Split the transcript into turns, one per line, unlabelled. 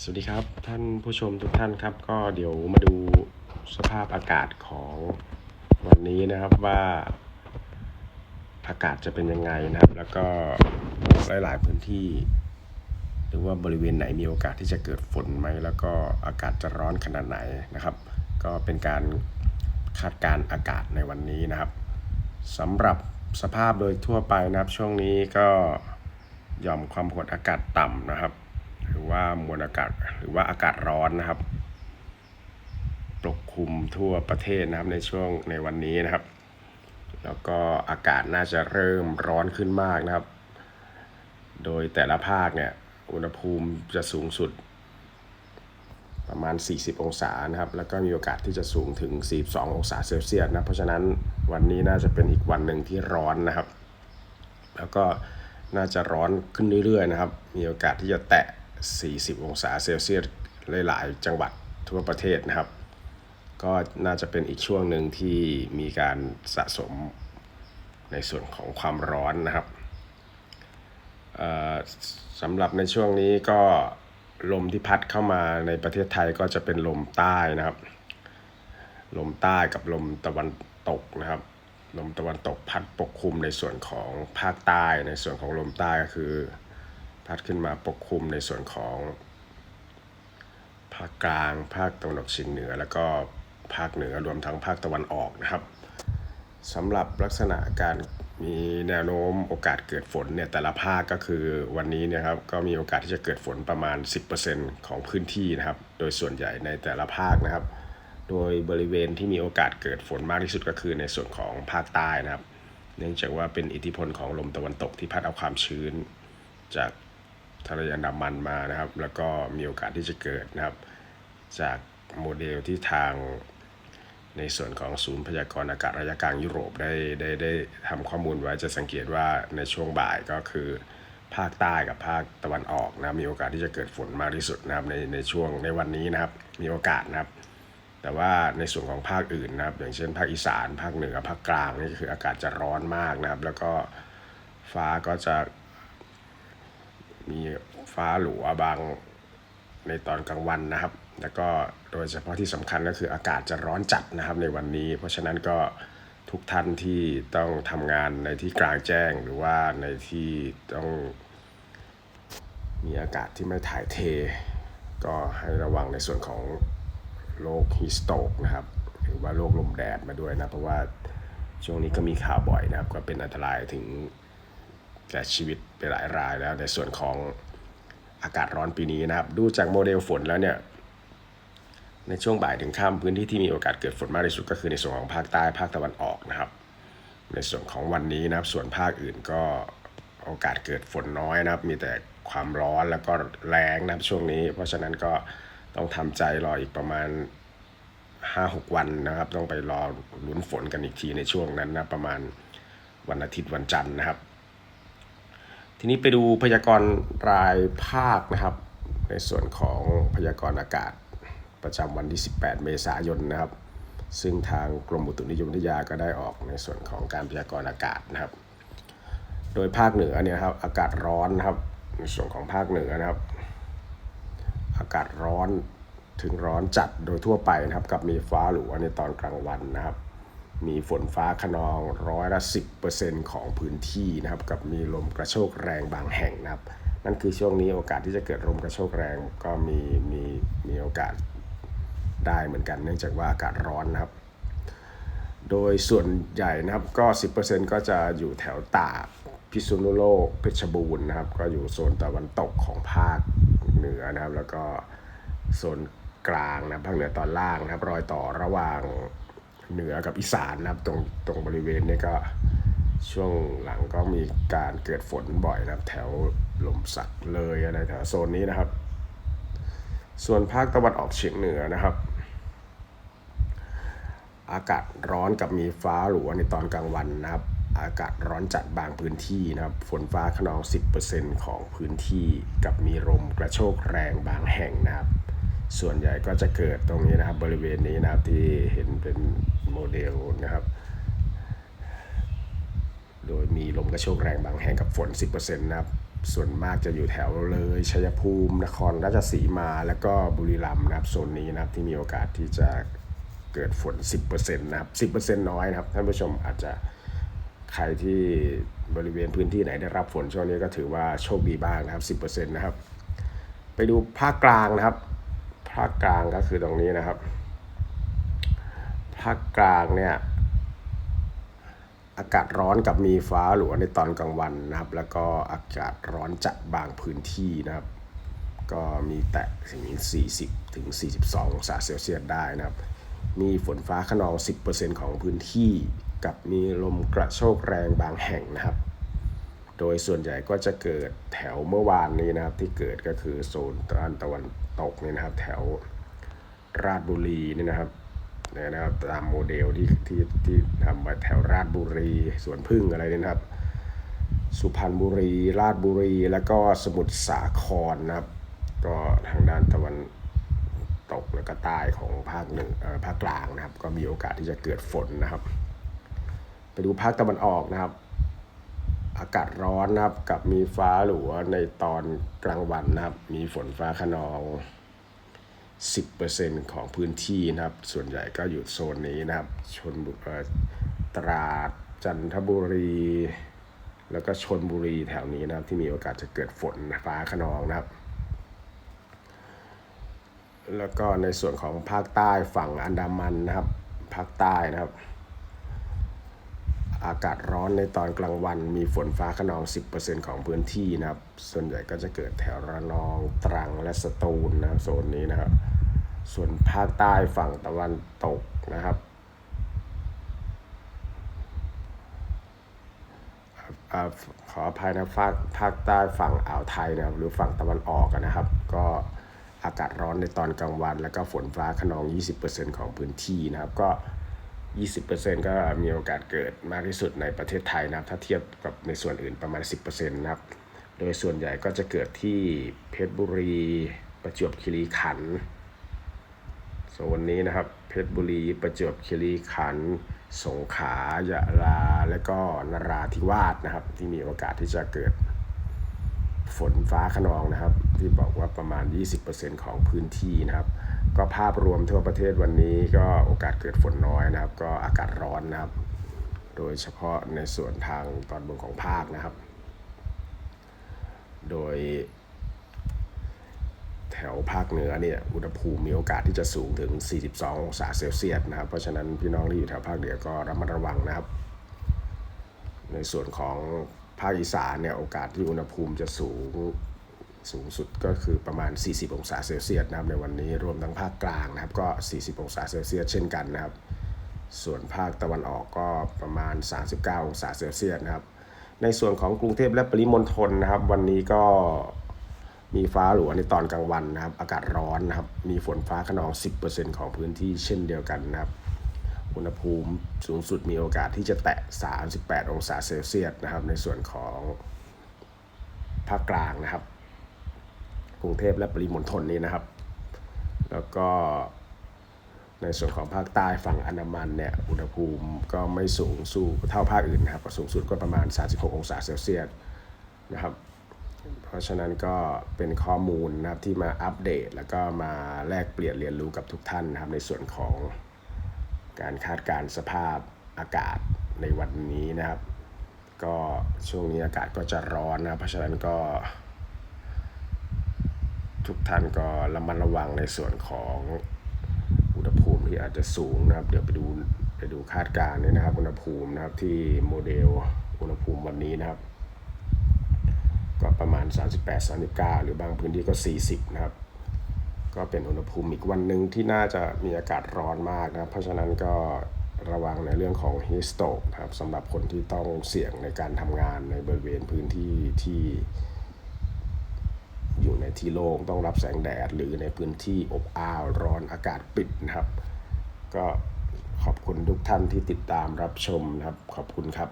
สวัสดีครับท่านผู้ชมทุกท่านครับ ก็เดี๋ยวมาดูสภาพอากาศของวันนี้นะครับว่าอากาศจะเป็นยังไงนะครับ แล้วก็หลายๆพื้นที่ หรือว่าบริเวณไหนมีโอกาสที่จะเกิดฝนไหมแล้วก็อากาศจะร้อนขนาดไหนนะครับ ก็เป็นการคาดการณ์อากาศในวันนี้นะครับสำหรับสภาพโดยทั่วไปนะครับ ช่วงนี้ก็หย่อมความกดอากาศต่ำนะครับ หรือว่ามวลอากาศหรือว่าอากาศร้อนนะครับ ปกคลุมทั่วประเทศนะครับในช่วงในวันนี้นะครับ แล้วก็อากาศน่าจะเริ่มร้อนขึ้นมากนะครับ โดยแต่ละภาคเนี่ยอุณหภูมิจะสูงสุด ประมาณ 40 องศานะครับ แล้วก็มีโอกาสที่จะสูงถึง 42 องศาเซลเซียสนะเพราะฉะนั้นวันนี้น่าจะเป็นอีกวันหนึ่งที่ร้อนนะครับ แล้วก็น่าจะร้อนขึ้นเรื่อยๆนะครับ มีโอกาสที่จะแตะ 40 องศาเซลเซียสหลาย ๆ จังหวัดทั่วประเทศนะครับ ก็น่าจะเป็นอีกช่วงหนึ่งที่มีการสะสมในส่วนของความร้อนนะครับสำหรับในช่วงนี้ก็ลมที่พัดเข้ามาในประเทศไทยก็จะเป็นลมใต้นะครับ ลมใต้กับลมตะวันตกนะครับ ลมตะวันตกพัดปกคลุมในส่วนของภาคใต้ในส่วนของลมใต้ก็คือ พัดขึ้นมาปกคลุมในส่วนของภาคกลาง ภาคตะวันออกเฉียงเหนือ แล้วก็ภาคเหนือรวมทั้งภาคตะวันออกนะครับสำหรับลักษณะการมีแนวโน้มโอกาสเกิดฝนเนี่ยแต่ละภาคก็คือวันนี้เนะครับก็มีโอกาสที่จะเกิดฝนประมาณ 10%ของพื้นที่นะครับ โดยส่วนใหญ่ในแต่ละภาคนะครับ โดยบริเวณที่มีโอกาสเกิดฝนมากที่สุดก็คือในส่วนของภาคใต้นะครับ เนื่องจากว่าเป็นอิทธิพลของลมตะวันตกที่พัดเอาความชื้น จาก ทะเลอันดามันมานะครับ แล้วก็มีโอกาสที่จะเกิดนะครับ จากโมเดลที่ทางในส่วนของศูนย์พยากรณ์อากาศระยะกลางยุโรปได้ได้ได้ทำข้อมูลไว้จะสังเกตว่าในช่วงบ่ายก็คือภาคใต้กับภาคตะวันออกนะมีโอกาสที่จะเกิดฝนมากที่สุดนะครับในในช่วงในวันนี้นะครับมีโอกาสนะครับ แต่ว่าในส่วนของภาคอื่นนะครับอย่างเช่นภาคอีสาน ภาคเหนือภาคกลางนี่คืออากาศจะร้อนมากนะครับ แล้วก็ฟ้าก็จะ มีฟ้าหลัวบางในตอนกลางวันนะครับ แล้วก็โดยเฉพาะที่สำคัญก็คืออากาศจะร้อนจัดนะครับในวันนี้ เพราะฉะนั้นก็ทุกท่านที่ต้องทำงานในที่กลางแจ้งหรือว่าในที่ต้องมีอากาศที่ไม่ถ่ายเท ก็ให้ระวังในส่วนของโรคฮีสโตกนะครับหรือว่าโรคลมแดดมาด้วยนะ เพราะว่าช่วงนี้ก็มีข่าวบ่อยนะครับ ก็เป็นอันตรายถึง แก่ชีวิตไปหลายรายแล้วในส่วนของอากาศร้อนปีนี้นะครับ ดูจากโมเดลฝนแล้วเนี่ยในช่วงบ่ายถึงค่ำพื้นที่ที่มีโอกาสเกิดฝนมากที่สุดก็คือในส่วนของภาคใต้ภาคตะวันออกนะครับ ในส่วนของวันนี้นะครับ ส่วนภาคอื่นก็โอกาสเกิดฝนน้อยนะครับ มีแต่ความร้อนแล้วก็แรงนะครับช่วงนี้ เพราะฉะนั้นก็ต้องทำใจรออีกประมาณ 5-6 วันนะครับ ต้องไปรอลุ้นฝนกันอีกทีในช่วงนั้นนะประมาณวันอาทิตย์วันจันทร์นะครับ ทีนี้ไปดูพยากรณ์รายภาคนะครับ ในส่วนของพยากรณ์อากาศประจำวันที่ 18 เมษายนนะครับ ซึ่งทางกรมอุตุนิยมวิทยาก็ได้ออกในส่วนของการพยากรณ์อากาศนะครับ โดยภาคเหนือเนี่ยครับอากาศร้อนนะครับ ในส่วนของภาคเหนือนะครับ อากาศร้อนถึงร้อนจัดโดยทั่วไปนะครับ กับมีฟ้าหลัวในตอนกลางวันนะครับ มีฝนฟ้าขนองร้อยละ 10%ของพื้นที่นะครับ กับมีลมกระโชกแรงบางแห่งนะครับ นั่นคือช่วงนี้โอกาสที่จะเกิดลมกระโชกแรงก็มีมีมีโอกาสได้เหมือนกัน เนื่องจากว่าอากาศร้อนนะครับ โดยส่วนใหญ่นะครับก็ 10%ก็จะอยู่แถวตากพิษณุโลกเพชรบูรณ์นะครับ ก็อยู่โซนตะวันตกของภาคเหนือนะครับ แล้วก็โซนกลางนะภาคเหนือตอนล่างนะครับ รอยต่อระหว่าง เหนือกับอีสานนะครับตรงตรงบริเวณนี้ก็ช่วงหลังก็มีการเกิดฝนบ่อยนะครับ แถวลมสักเลยอะไรแถวโซนนี้นะครับ ส่วนภาคตะวันออกเฉียงเหนือนะครับ อากาศร้อนกับมีฟ้าหลัวในตอนกลางวันนะครับ อากาศร้อนจัดบางพื้นที่นะครับ ฝนฟ้าขนอง 10%ของพื้นที่กับมีลมกระโชกแรงบางแห่งนะครับ ส่วนใหญ่ก็จะเกิดตรงนี้นะครับบริเวณนี้นะครับที่เห็นเป็น โมเดลนะครับ โดยมีลมกระโชกแรงบางแห่งกับฝน 10%นะครับ ส่วนมากจะอยู่แถวเลยชัยภูมิ นครราชสีมา แล้วก็บุรีรัมย์นะครับโซนนี้นะครับที่มีโอกาสที่จะเกิดฝน 10%นะครับ 10%น้อยนะครับท่านผู้ชมอาจจะใครที่บริเวณพื้นที่ไหนได้รับฝนช่วงนี้ก็ถือว่าโชคดีบ้างนะครับ 10%นะครับ ไปดูภาคกลางนะครับ ภาคกลางก็คือตรงนี้นะครับ ภาคกลางเนี่ยอากาศร้อนกับมีฟ้าหลัวในตอนกลางวันนะครับ แล้วก็อากาศร้อนจัดบางพื้นที่นะครับ ก็มีแตะถึง 40 ถึง 42 องศาเซลเซียสได้นะครับ มีฝนฟ้าขนอง 10%ของพื้นที่กับมีลมกระโชกแรงบางแห่งนะครับ โดยส่วนใหญ่ก็จะเกิดแถวเมื่อวานนี้นะครับ ที่เกิดก็คือโซนด้านตะวันตกนี่นะครับ แถวราชบุรีนี่นะครับ นะครับตามโมเดลที่ที่ที่ทำไว้แถวราชบุรีสวนพึ่งอะไรนี่นะครับ สุพรรณบุรี ราชบุรี แล้วก็สมุทรสาครนะครับ ก็ทางด้านตะวันตกแล้วก็ใต้ของภาคหนึ่งเออภาคกลางนะครับ ก็มีโอกาสที่จะเกิดฝนนะครับ ไปดูภาคตะวันออกนะครับ อากาศร้อนนะครับกับมีฟ้าหลัวในตอนกลางวันนะครับ มีฝนฟ้าขนอง 10%ของพื้นที่นะครับ ส่วนใหญ่ก็อยู่โซนนี้นะครับ ชนบุรีตราด จันทบุรี แล้วก็ชนบุรีแถวนี้นะครับ ที่มีโอกาสจะเกิดฝนฟ้าขนองนะครับ แล้วก็ในส่วนของภาคใต้ฝั่งอันดามันนะครับ ภาคใต้นะครับ อากาศร้อนในตอนกลางวัน มีฝนฟ้าขนอง 10%ของพื้นที่นะครับ ส่วนใหญ่ก็จะเกิดแถวระนองตรังและสตูลนะครับโซนนี้นะครับ ส่วนภาคใต้ฝั่งตะวันตกนะครับอขออภัยนะภาคภาคใต้ฝั่งอ่าวไทยนะครับ หรือฝั่งตะวันออกนะครับ ก็อากาศร้อนในตอนกลางวัน แล้วก็ฝนฟ้าขนอง 20%ของพื้นที่นะครับก็ 20%ก็มีโอกาสเกิดมากที่สุดในประเทศไทยนะครับ ถ้าเทียบกับในส่วนอื่นประมาณ 10%นะครับ โดยส่วนใหญ่ก็จะเกิดที่เพชรบุรี ประจวบคีรีขันธ์โซนนี้นะครับ เพชรบุรี ประจวบคีรีขันธ์สงขลายะลา และก็นราธิวาสนะครับ ที่มีโอกาสที่จะเกิดฝนฟ้าขนองนะครับ ที่บอกว่าประมาณ 20%ของพื้นที่นะครับ ก็ภาพรวมทั่วประเทศวันนี้ก็โอกาสเกิดฝนน้อยนะครับ ก็อากาศร้อนนะครับ โดยเฉพาะในส่วนทางตอนบนของภาคนะครับ โดย แถวภาคเหนือเนี่ยอุณหภูมิมีโอกาสที่จะสูงถึง 42 องศาเซลเซียสนะครับ เพราะฉะนั้นพี่น้องที่อยู่แถวภาคเหนือก็ระมัดระวังนะครับ ในส่วนของภาคอีสานเนี่ยโอกาสที่อุณหภูมิจะสูง สูงสุดก็คือประมาณ 40 องศาเซลเซียสนะครับในวันนี้รวมทั้งภาคกลางนะครับก็ 40 องศาเซลเซียสเช่นกันนะครับ ส่วนภาคตะวันออกก็ประมาณ 39 องศาเซลเซียสนะครับ ในส่วนของกรุงเทพและปริมณฑลนะครับ วันนี้ก็มีฟ้าหลัวในตอนกลางวันนะครับ อากาศร้อนนะครับ มีฝนฟ้าขนอง 10%ของพื้นที่เช่นเดียวกันนะครับ อุณหภูมิสูงสุดมีโอกาสที่จะแตะ 38 องศาเซลเซียสนะครับ ในส่วนของภาคกลางนะครับ กรุงเทพและปริมณฑลนี้นะครับ แล้วก็ในส่วนของภาคใต้ฝั่งอันดามันเนี่ยอุณหภูมิก็ไม่สูงสู้เท่าภาคอื่นนะครับสูงสุดก็ประมาณ 36 องศาเซลเซียสนะครับ เพราะฉะนั้นก็เป็นข้อมูลนะครับที่มาอัปเดต แล้วก็มาแลกเปลี่ยนเรียนรู้กับทุกท่านนะครับในส่วนของการคาดการสภาพอากาศในวันนี้นะครับ ก็ช่วงนี้อากาศก็จะร้อนนะเพราะฉะนั้นก็ ทุกท่านก็ระมัดระวังในส่วนของอุณหภูมิที่อาจจะสูงนะครับ เดี๋ยวไปดูไปดูคาดการณ์นี่นะครับ อุณหภูมินะครับที่โมเดลอุณหภูมิวันนี้นะครับ ก็ประมาณ 38 39 หรือบางพื้นที่ก็ 40 นะครับ ก็เป็นอุณหภูมิอีกวันหนึ่งที่น่าจะมีอากาศร้อนมากนะครับ เพราะฉะนั้นก็ระวังในเรื่องของ heat stroke นะครับสำหรับคนที่ต้องเสี่ยงในการทำงานในบริเวณพื้นที่ที่ อยู่ในที่โล่งต้องรับแสงแดด หรือในพื้นที่อบอ้าวร้อนอากาศปิดนะครับ ก็ขอบคุณทุกท่านที่ติดตามรับชมนะครับ ขอบคุณครับ